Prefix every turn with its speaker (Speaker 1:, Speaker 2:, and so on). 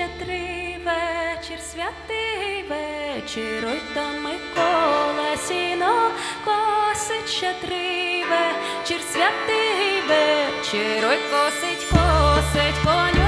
Speaker 1: ще три вечір, святий вечір, ой там Микола сіно косить ще три вечір, святий вечір, ой косить, косить коня.